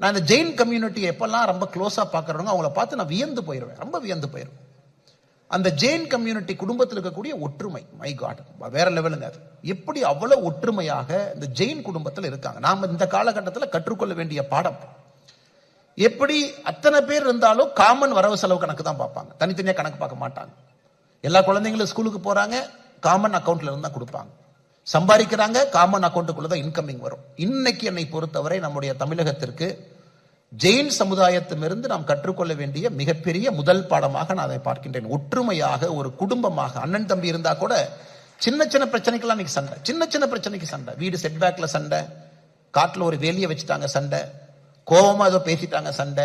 நான் இந்த ஜெயின் கம்யூனிட்டி எப்பெல்லாம் ரொம்ப க்ளோஸாக பார்க்குறவங்க அவங்கள பார்த்து நான் வியந்து போயிடுவேன் ரொம்ப வியந்து போயிடுவேன் அந்த ஜெயின் கம்யூனிட்டி குடும்பத்தில் இருக்கக்கூடிய ஒற்றுமை மை காட் வேற லெவலுங்க அது. எப்படி அவ்வளோ ஒற்றுமையாக இந்த ஜெயின் குடும்பத்தில் இருக்காங்க? நாம் இந்த காலகட்டத்தில் கற்றுக்கொள்ள வேண்டிய பாடம். எப்படி அத்தனை பேர் இருந்தாலும் காமன் வரவு செலவு கணக்கு தான் பார்ப்பாங்க. தனித்தனியாக கணக்கு பார்க்க மாட்டாங்க. எல்லா குழந்தைங்களும் ஸ்கூலுக்கு போகிறாங்க காமன் அக்கௌண்ட்ல இருந்து தான் கொடுப்பாங்க. சம்பாதிக்கிறாங்க காமன் அக்கௌண்ட்டுக்குள்ள தான் இன்கமிங் வரும். இன்னைக்கு என்னை பொறுத்தவரை நம்முடைய தமிழகத்திற்கு ஜெயின் சமுதாயத்திலிருந்து நாம் கற்றுக்கொள்ள வேண்டிய மிகப்பெரிய முதல் பாடமாக நான் அதை பார்க்கின்றேன். ஒற்றுமையாக ஒரு குடும்பமாக அண்ணன் தம்பி இருந்தா கூட சின்ன சின்ன பிரச்சனைக்கெல்லாம் இன்னைக்கு சண்டை. சின்ன சின்ன பிரச்சனைக்கு சண்டை. வீடு செட்பேக்ல சண்டை. காட்டில் ஒரு வேலியை வச்சுட்டாங்க சண்டை. கோவமா ஏதோ பேசிட்டாங்க சண்டை.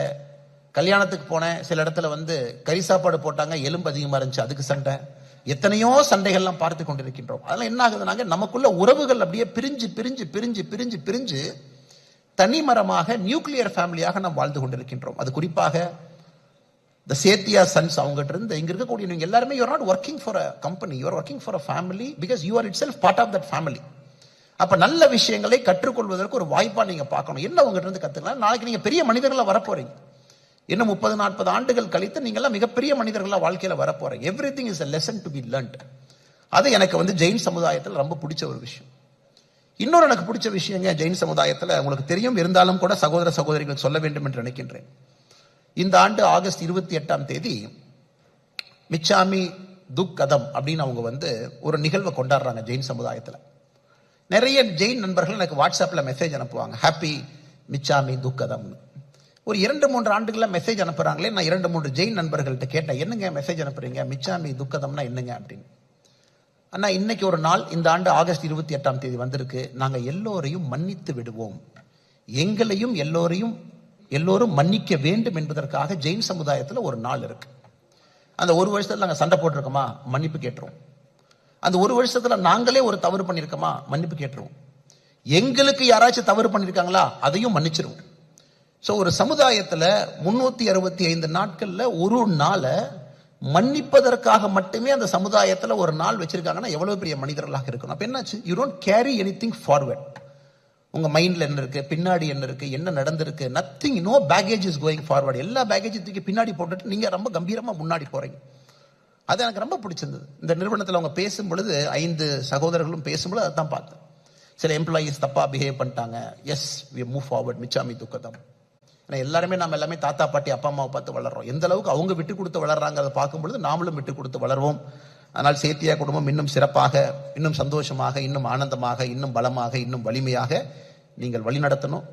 கல்யாணத்துக்கு போனேன். சில இடத்துல வந்து கறி சாப்பாடு போட்டாங்க. எலும்பு அதிகமா இருந்துச்சு. அதுக்கு சண்டை. எத்தனையோ சண்டைகள்லாம் பார்த்து கொண்டிருக்கின்றோம். அதெல்லாம் என்ன ஆகுதுனாங்க நமக்குள்ள உறவுகள் அப்படியே பிரிஞ்சு பிரிஞ்சு பிரிஞ்சு பிரிஞ்சு பிரிஞ்சு தனிமரமாக நியூக்ளியர் ஃபேமிலியாக நாம் வாழ்ந்து கொண்டிருக்கின்றோம். அது குறிப்பாக த சேத்தியா சன்ஸ் அவங்ககிட்ட இருந்து இங்க இருக்கக்கூடிய நீங்க எல்லாருமே you are not working for a company you are working for a family because you are itself part of that family அப்ப நல்ல விஷயங்களை கற்றுக்கொள்வதற்கு ஒரு வாய்ப்பா நீங்க பார்க்கணும். என்ன உங்ககிட்ட இருந்து கத்துக்கலாம்? நாளைக்கு நீங்க பெரிய மனிதர்களா வரப்போறீங்க. இன்னும் முப்பது நாற்பது ஆண்டுகள் கழித்து நீங்கள்லாம் மிகப்பெரிய மனிதர்களாக வாழ்க்கையில் வரப்போறீங்க everything is a lesson to be learnt அது எனக்கு வந்து ஜெயின் சமுதாயத்தில் ரொம்ப பிடிச்ச ஒரு விஷயம். இன்னொரு எனக்கு பிடிச்ச விஷயங்க ஜெயின் சமுதாயத்தில் உங்களுக்கு தெரியும். இருந்தாலும் கூட சகோதர சகோதரிகள் சொல்ல வேண்டும் என்று நினைக்கின்றேன். இந்த ஆண்டு ஆகஸ்ட் இருபத்தி எட்டாம் தேதி மிச்சாமி துக் கதம் அப்படின்னு அவங்க வந்து ஒரு நிகழ்வை கொண்டாடுறாங்க ஜெயின் சமுதாயத்தில். நிறைய ஜெயின் நண்பர்கள் எனக்கு வாட்ஸ்அப்பில் மெசேஜ் அனுப்புவாங்க. ஹாப்பி மிச்சாமி துக்கதம்னு ஒரு இரண்டு மூன்று ஆண்டுகளில் மெசேஜ் அனுப்புகிறாங்களே நான் இரண்டு மூன்று ஜெயின் நண்பர்கள்ட்ட கேட்டேன் என்னங்க மெசேஜ் அனுப்புறீங்க? மிச்சாமி துக்கதம்னா என்னங்க? அப்படின்னு. அண்ணா இன்னைக்கு ஒரு நாள் இந்த ஆண்டு ஆகஸ்ட் இருபத்தி எட்டாம் தேதி வந்திருக்கு. நாங்கள் எல்லோரையும் மன்னித்து விடுவோம். எங்களையும் எல்லோரையும் எல்லோரும் மன்னிக்க வேண்டும் என்பதற்காக ஜெயின் சமுதாயத்தில் ஒரு நாள் இருக்கு. அந்த ஒரு வருஷத்தில் நாங்கள் சண்டை போட்டிருக்கோமா? மன்னிப்பு கேட்டுருவோம். அந்த ஒரு வருஷத்தில் நாங்களே ஒரு தவறு பண்ணியிருக்கோமா? மன்னிப்பு கேட்டுருவோம். எங்களுக்கு யாராச்சும் தவறு பண்ணியிருக்காங்களா? அதையும் மன்னிச்சிருவோம். ஸோ ஒரு சமுதாயத்தில் முன்னூற்றி அறுபத்தி ஐந்து நாட்களில் ஒரு நாளை மன்னிப்பதற்காக மட்டுமே அந்த சமுதாயத்தில் ஒரு நாள் வச்சிருக்காங்கன்னா எவ்வளோ பெரிய மனிதர்களாக இருக்கணும். அப்போ என்னாச்சு? You don't carry anything forward உங்கள் மைண்டில் என்ன இருக்குது பின்னாடி என்ன இருக்குது என்ன நடந்திருக்கு? Nothing no baggage is going forward எல்லா பேகேஜ் தூக்கி பின்னாடி போட்டுட்டு நீங்கள் ரொம்ப கம்பீரமாக முன்னாடி போகிறீங்க அது எனக்கு ரொம்ப பிடிச்சிருந்தது. இந்த நிறுவனத்தில் அவங்க பேசும் பொழுது ஐந்து சகோதரர்களும் பேசும்பொழுது தான் பார்த்தேன். சில எம்ப்ளாயீஸ் தப்பாக பிஹேவ் பண்ணிட்டாங்க. எஸ் வி மூவ் ஃபார்வர்ட் மிச்சாமி துக்கதம் ஏன்னா எல்லாருமே நம்ம எல்லாமே தாத்தா பாட்டி அப்பா அம்மாவை பார்த்து வளர்றோம். எந்த அளவுக்கு அவங்க விட்டு கொடுத்து வளர்றாங்க அதை பார்க்கும் பொழுது நாமளும் விட்டு கொடுத்து வளர்வோம். ஆனால் சேத்தியா குடும்பம் இன்னும் சிறப்பாக இன்னும் சந்தோஷமாக இன்னும் ஆனந்தமாக இன்னும் பலமாக இன்னும் வலிமையாக நீங்கள் வழிநடத்தணும்.